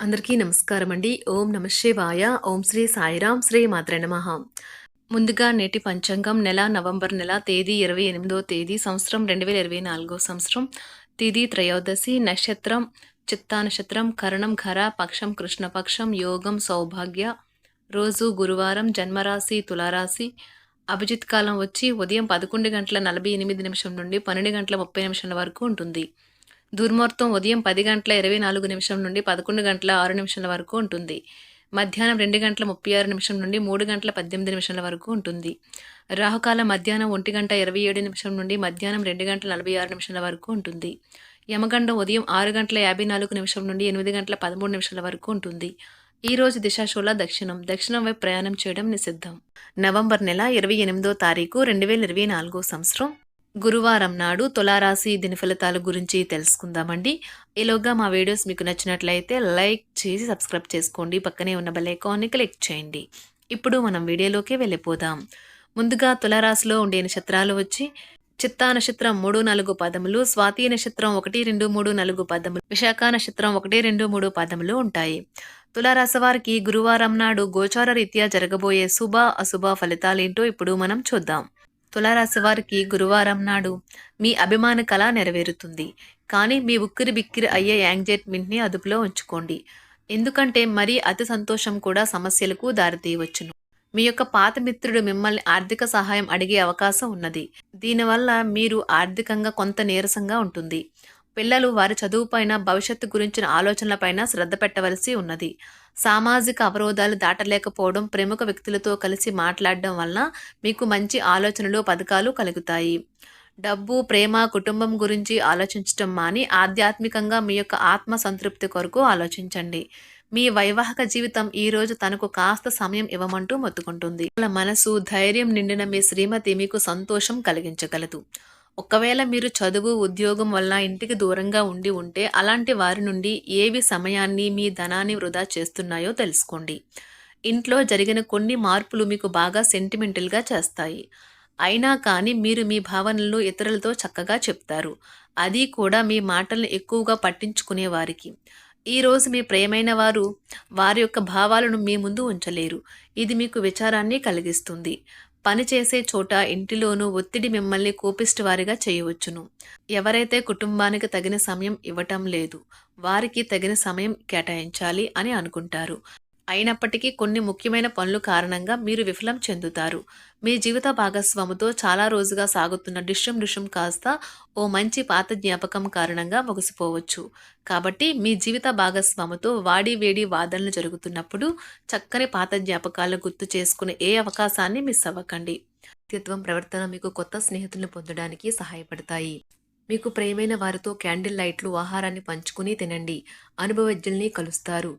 అందరికీ నమస్కారం అండి. ఓం నమ శివాయ. ఓం శ్రీ సాయిరాం శ్రీ మాత్ర నమః. ముందుగా నేటి పంచాంగం నెల నవంబర్ నెల తేదీ ఇరవై ఎనిమిదో తేదీ సంవత్సరం రెండు వేల ఇరవై నాలుగో సంవత్సరం. తిథి త్రయోదశి నక్షత్రం చిత్తా నక్షత్రం కరణం ఘర పక్షం కృష్ణపక్షం యోగం సౌభాగ్య. రోజు గురువారం జన్మరాశి తులారాశి. అభిజిత్ కాలం వచ్చి ఉదయం పదకొండు గంటల నలభై ఎనిమిది నిమిషం నుండి పన్నెండు గంటల ముప్పై నిమిషాల వరకు ఉంటుంది. దుర్ముహూర్తం ఉదయం పది గంటల ఇరవై నాలుగు నిమిషం నుండి పదకొండు గంటల ఆరు నిమిషాల వరకు ఉంటుంది. మధ్యాహ్నం రెండు గంటల ముప్పై ఆరు నిమిషం నుండి మూడు గంటల పద్దెనిమిది నిమిషాల వరకు ఉంటుంది. రాహుకాలం మధ్యాహ్నం ఒంటి గంట ఇరవై ఏడు నిమిషం నుండి మధ్యాహ్నం రెండు గంటల నలభై ఆరు నిమిషాల వరకు ఉంటుంది. యమగండం ఉదయం ఆరు గంటల యాభై నాలుగు నిమిషం నుండి ఎనిమిది గంటల పదమూడు నిమిషాల వరకు ఉంటుంది. ఈ రోజు దిశాశూల దక్షిణం. దక్షిణం వైపు ప్రయాణం చేయడం నిషిద్ధం. నవంబర్ నెల ఇరవై ఎనిమిదో తారీఖు రెండు వేల ఇరవై నాలుగో సంవత్సరం. గురువారం నాడు తులారాశి దిన ఫలితాల గురించి తెలుసుకుందామండి. ఈలోగా మా వీడియోస్ మీకు నచ్చినట్లయితే లైక్ చేసి సబ్స్క్రైబ్ చేసుకోండి. పక్కనే ఉన్న బెల్ క్లిక్ చేయండి. ఇప్పుడు మనం వీడియోలోకి వెళ్ళిపోదాం. ముందుగా తులారాశిలో ఉండే నక్షత్రాలు వచ్చి చిత్తా నక్షత్రం మూడు నాలుగు పదములు స్వాతి నక్షత్రం ఒకటి రెండు మూడు నాలుగు పదములు విశాఖ నక్షత్రం ఒకటి రెండు మూడు పదములు ఉంటాయి. తులారాశి వారికి గురువారం నాడు గోచార రీత్యా జరగబోయే శుభ అశుభ ఫలితాలేంటో ఇప్పుడు మనం చూద్దాం. తులారాశి వారికి గురువారం నాడు మీ అభిమాన కళ నెరవేరుతుంది. కానీ మీ ఉక్కిరి బిక్కిరి అయ్యే యాంగ్జైట్మెంట్ని అదుపులో ఉంచుకోండి. ఎందుకంటే మరీ అతి సంతోషం కూడా సమస్యలకు దారితీయవచ్చును. మీ యొక్క పాత మిత్రుడు మిమ్మల్ని ఆర్థిక సహాయం అడిగే అవకాశం ఉన్నది. దీనివల్ల మీరు ఆర్థికంగా కొంత నీరసంగా ఉంటుంది. పిల్లలు వారి చదువుపైన భవిష్యత్తు గురించిన ఆలోచనలపైన శ్రద్ధ పెట్టవలసి ఉన్నది. సామాజిక అవరోధాలు దాటలేకపోవడం ప్రముఖ వ్యక్తులతో కలిసి మాట్లాడడం వలన మీకు మంచి ఆలోచనలు పథకాలు కలుగుతాయి. డబ్బు ప్రేమ కుటుంబం గురించి ఆలోచించటం మాని ఆధ్యాత్మికంగా మీ యొక్క ఆత్మ సంతృప్తి కొరకు ఆలోచించండి. మీ వైవాహిక జీవితం ఈ రోజు తనకు కాస్త సమయం ఇవ్వమంటూ మొత్తుకుంటుంది. వాళ్ళ మనసు ధైర్యం నిండిన మీ శ్రీమతి మీకు సంతోషం కలిగించగలదు. ఒకవేళ మీరు చదువు ఉద్యోగం వల్ల ఇంటికి దూరంగా ఉండి ఉంటే అలాంటి వారి నుండి ఏవి సమయాన్ని మీ ధనాన్ని వృధా చేస్తున్నాయో తెలుసుకోండి. ఇంట్లో జరిగిన కొన్ని మార్పులు మీకు బాగా సెంటిమెంటల్గా చేస్తాయి. అయినా కానీ మీరు మీ భావనలను ఇతరులతో చక్కగా చెప్తారు. అది కూడా మీ మాటలను ఎక్కువగా పట్టించుకునే వారికి. ఈరోజు మీ ప్రియమైన వారు వారి యొక్క భావాలను మీ ముందు ఉంచలేరు. ఇది మీకు విచారాన్ని కలిగిస్తుంది. పని చేసే చోట ఇంటిలోనూ ఒత్తిడి మిమ్మల్ని కోపిస్ట్ వారిగా చేయవచ్చును. ఎవరైతే కుటుంబానికి తగిన సమయం ఇవ్వటం లేదు వారికి తగిన సమయం కేటాయించాలి అని అనుకుంటారు. అయినప్పటికీ కొన్ని ముఖ్యమైన పనులు కారణంగా మీరు విఫలం చెందుతారు. మీ జీవిత భాగస్వాముతో చాలా రోజుగా సాగుతున్న డిషం డిషం కాస్త ఓ మంచి పాత జ్ఞాపకం కారణంగా ముగిసిపోవచ్చు. కాబట్టి మీ జీవిత భాగస్వాముతో వాడి వేడి వాదనలు జరుగుతున్నప్పుడు చక్కని పాత జ్ఞాపకాలను గుర్తు చేసుకునే ఏ అవకాశాన్ని మిస్ అవ్వకండి. వ్యక్తిత్వం ప్రవర్తన మీకు కొత్త స్నేహితులను పొందడానికి సహాయపడతాయి. మీకు ప్రేమైన వారితో క్యాండిల్ లైట్లు ఆహారాన్ని పంచుకుని తినండి. అనుభవజ్ఞుల్ని కలుస్తారు.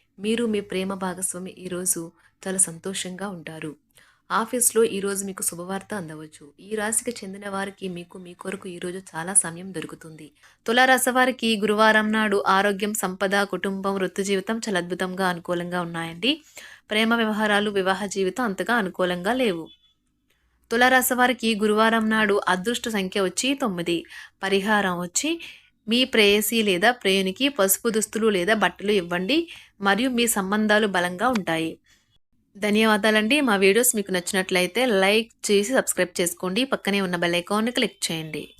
మీరు మీ ప్రేమ భాగస్వామి ఈరోజు చాలా సంతోషంగా ఉంటారు. ఆఫీస్లో ఈరోజు మీకు శుభవార్త అందవచ్చు. ఈ రాశికి చెందిన వారికి మీకు మీ కొరకు ఈరోజు చాలా సమయం దొరుకుతుంది. తులారాశి వారికి గురువారం నాడు ఆరోగ్యం సంపద కుటుంబం వృత్తి జీవితం చాలా అద్భుతంగా అనుకూలంగా ఉన్నాయండి. ప్రేమ వ్యవహారాలు వివాహ జీవితం అంతగా అనుకూలంగా లేవు. తులారాశి వారికి గురువారం నాడు అదృష్ట సంఖ్య వచ్చి తొమ్మిది. పరిహారం వచ్చి మీ ప్రేయసి లేదా ప్రేయునికి పసుపు దుస్తులు లేదా బట్టలు ఇవ్వండి మరియు మీ సంబంధాలు బలంగా ఉంటాయి. ధన్యవాదాలండి. మా వీడియోస్ మీకు నచ్చినట్లయితే లైక్ చేసి సబ్స్క్రైబ్ చేసుకోండి. పక్కనే ఉన్న బెల్ ఐకాన్ని క్లిక్ చేయండి.